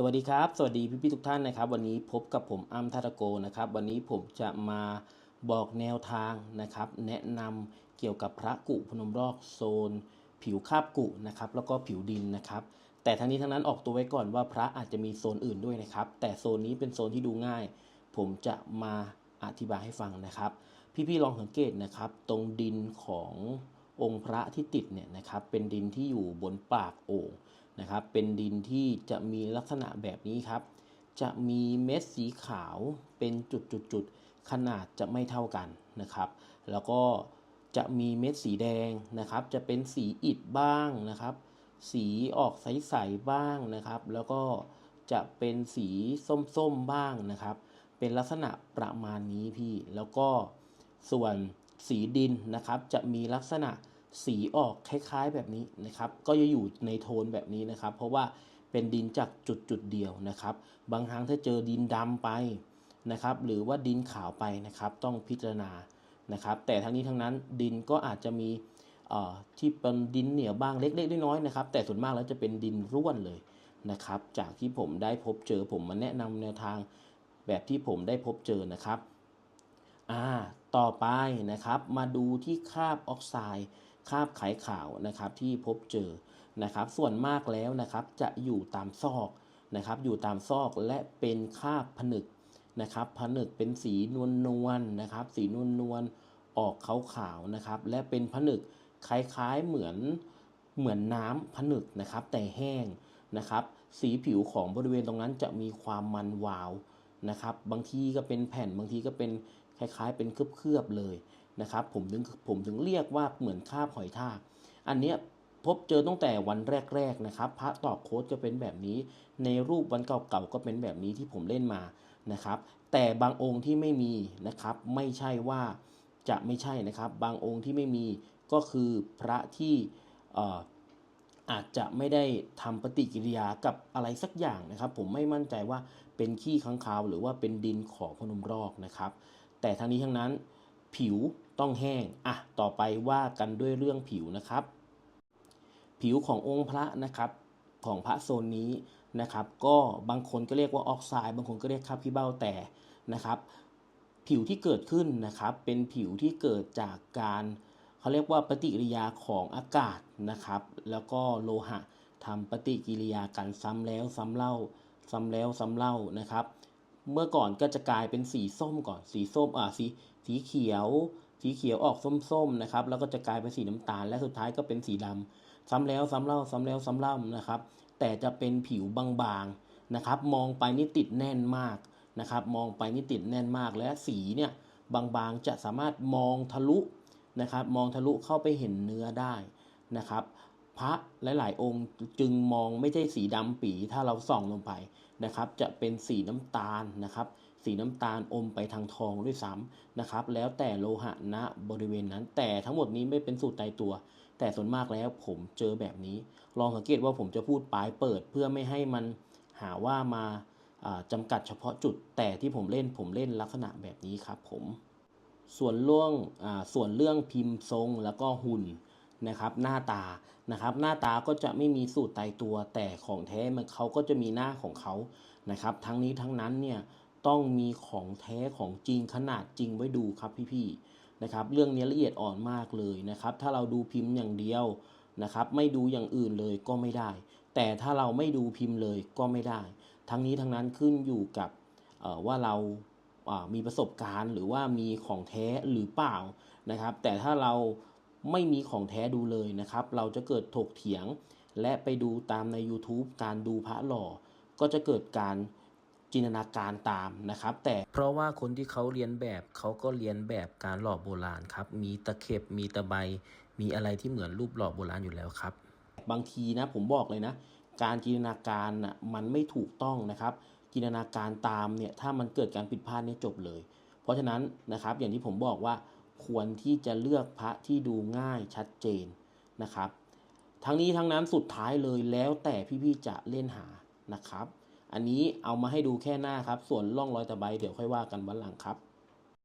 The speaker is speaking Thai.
สวัสดีครับ สวัสดีพี่พี่ๆทุกท่านนะครับ วันนี้พบกับผมอ้ำทัตโกนะครับ วันนี้ผมจะมาบอกแนวทางนะครับ แนะนำเกี่ยวกับพระกุพนมรอกโซน ผิวคาบกุนะครับ แล้วก็ผิวดินนะครับ แต่ทั้งนี้ทั้งนั้นออกตัวไว้ก่อนว่าพระอาจจะมีโซนอื่นด้วยนะครับ แต่โซนนี้เป็นโซนที่ดูง่าย ผมจะมาอธิบายให้ฟังนะครับ พี่ๆลองสังเกตนะครับ ตรงดินขององค์พระที่ติดเนี่ยนะครับ เป็นดินที่อยู่บนปากโอ่ง นะครับ เป็นดินที่จะมีลักษณะแบบนี้ครับ จะมีเม็ดสีขาวเป็นจุดๆขนาดจะไม่เท่ากันนะครับ แล้วก็จะมีเม็ดสีแดงนะครับ จะเป็นสีอิฐบ้างนะครับ สีออกใสๆบ้างนะครับ แล้วก็จะเป็นสีส้มๆบ้างนะครับ เป็นลักษณะประมาณนี้พี่ แล้วก็ส่วนสีดินนะครับ จะมีลักษณะ สีออกคล้ายๆแบบนี้นะครับ ก็จะอยู่ในโทนแบบนี้นะครับ เพราะว่าเป็นดินจากจุดจุดๆเดียวนะครับ บางครั้งถ้าเจอดินดำไปนะครับ หรือว่าดินขาวไปนะครับ ต้องพิจารณานะครับ แต่ทั้งนี้ทั้งนั้นดินก็อาจจะมีที่เป็นดินเหนียวบ้างเล็กๆน้อยๆนะครับ แต่ส่วนมากแล้วจะเป็นดินร่วนเลยนะครับ จากที่ผมได้พบเจอผมมาแนะนำแนวทางแบบที่ผมได้พบเจอนะครับอ่าต่อไปนะครับ มาดูที่คราบออกไซด์ คาบไขขาวนะครับที่พบเจอนะครับ ส่วนมากแล้วนะครับจะอยู่ตามซอกนะครับ อยู่ตามซอกและเป็นคาบผนึกนะครับ ผนึกเป็นสีนวลนวลๆนะครับ สีนวลนวลๆออกขาวขาวๆนะครับ และเป็นผนึกคล้ายๆเหมือนเหมือนน้ำผนึกนะครับ แต่แห้งนะครับ สีผิวของบริเวณตรงนั้นจะมีความมันวาวนะครับ บางทีก็เป็นแผ่นบางทีก็เป็นคล้ายๆ เป็นเคลือบๆเลย นะครับผมถึงผมถึงเรียกว่าเหมือนคาบหอยทาก อันเนี้ยพบเจอตั้งแต่วันแรก ๆนะครับ พระตอบโค้ดก็เป็นแบบนี้ ในรูปวันเก่าๆก็เป็นแบบนี้ที่ผมเล่นมานะครับ แต่บางองค์ที่ไม่มีนะครับ ไม่ใช่ว่าจะไม่ใช่นะครับ บางองค์ที่ไม่มีก็คือพระที่ออาจจะไม่ได้ทำปฏิกิริยากับอะไรสักอย่างนะครับ ผมไม่มั่นใจว่าเป็นขี้ค้างคาว หรือว่าเป็นดินของพนมรอกนะครับ แต่ทั้งนี้ทั้งนั้นผิว ต้องแห้ง อะ ต่อไปว่ากันด้วยเรื่องผิวนะครับ ผิวขององค์พระนะครับของพระโซนนี้นะครับ ก็บางคนก็เรียกว่าออกไซด์บางคนก็เรียกคราบขี้เบ้าแต่นะครับ ผิวที่เกิดขึ้นนะครับ เป็นผิวที่เกิดจากการเขาเรียกว่าปฏิกิริยาของอากาศนะครับ แล้วก็โลหะทำปฏิกิริยากันซ้ำแล้วซ้ำเล่า ซ้ำแล้วซ้ำเล่านะครับ เมื่อก่อนก็จะกลายเป็นสีส้มก่อนสีส้มอ่าสีสีเขียว สีเขียวออกส้มๆนะครับ แล้วก็จะกลายเป็นสีน้ำตาล และสุดท้ายก็เป็นสีดำซ้ำแล้วซ้ำเล่าซ้ำแล้วซ้ำเล่านะครับ แต่จะเป็นผิวบางๆนะครับ มองไปนี่ติดแน่นมากนะครับ มองไปนี่ติดแน่นมากและสีเนี่ยบางๆจะสามารถมองทะลุนะครับ มองทะลุเข้าไปเห็นเนื้อได้นะครับ พระหลาย ๆ องค์จึงมองไม่ใช่สีดำปีถ้าเราส่องลงไปนะครับ จะเป็นสีน้ำตาลนะครับ สีน้ำตาลอมไปทางทองด้วยซ้ำนะครับ แล้วแต่โลหะณบริเวณนั้น แต่ทั้งหมดนี้ไม่เป็นสูตรตายตัว แต่ส่วนมากแล้วผมเจอแบบนี้ ลองสังเกตว่าผมจะพูดปลายเปิดเพื่อไม่ให้มันหาว่ามาอ่าจำกัดเฉพาะจุดแต่ที่ผมเล่นผมเล่นลักษณะแบบนี้ครับผม ส่วนเรื่องส่วนเรื่องพิมพ์ทรงแล้วก็หุ่นนะครับ หน้าตานะครับ หน้าตาก็จะไม่มีสูตรตายตัวแต่ของแท้มันเขาก็จะมีหน้าของเขานะครับ ทั้งนี้ทั้งนั้นเนี่ย ต้องมีของแท้ของจริงขนาดจริงไว้ดูครับพี่ๆนะครับ เรื่องนี้ละเอียดอ่อนมากเลยนะครับ ถ้าเราดูพิมพ์อย่างเดียวนะครับ ไม่ดูอย่างอื่นเลยก็ไม่ได้ แต่ถ้าเราไม่ดูพิมพ์เลยก็ไม่ได้ ทั้งนี้ทั้งนั้นขึ้นอยู่กับว่าเราอ่ามีประสบการณ์หรือว่ามีของแท้หรือเปล่านะครับ แต่ถ้าเราไม่มีของแท้ดูเลยนะครับ เราจะเกิดถกเถียง และไปดูตามใน YouTube การดูพระหล่อ ก็จะเกิดการ จินตนาการตามนะครับ แต่เพราะว่าคนที่เขาเรียนแบบเขาก็เรียนแบบการหล่อโบราณครับ มีตะเข็บมีตะไบมีอะไรที่เหมือนรูปหล่อโบราณอยู่แล้วครับ บางทีนะผมบอกเลยนะ การจินตนาการน่ะมันไม่ถูกต้องนะครับ จินตนาการตามเนี่ยถ้ามันเกิดการผิดพลาดเนี่ยจบเลย เพราะฉะนั้นนะครับ อย่างที่ผมบอกว่าควรที่จะเลือกพระที่ดูง่ายชัดเจนนะครับ ทั้งนี้ทั้งนั้นสุดท้ายเลยแล้วแต่พี่ๆจะเล่นหานะครับ อันนี้เอามาให้ดูแค่หน้าครับ ส่วนร่องรอยตะไบเดี๋ยวค่อยว่ากันวันหลังครับ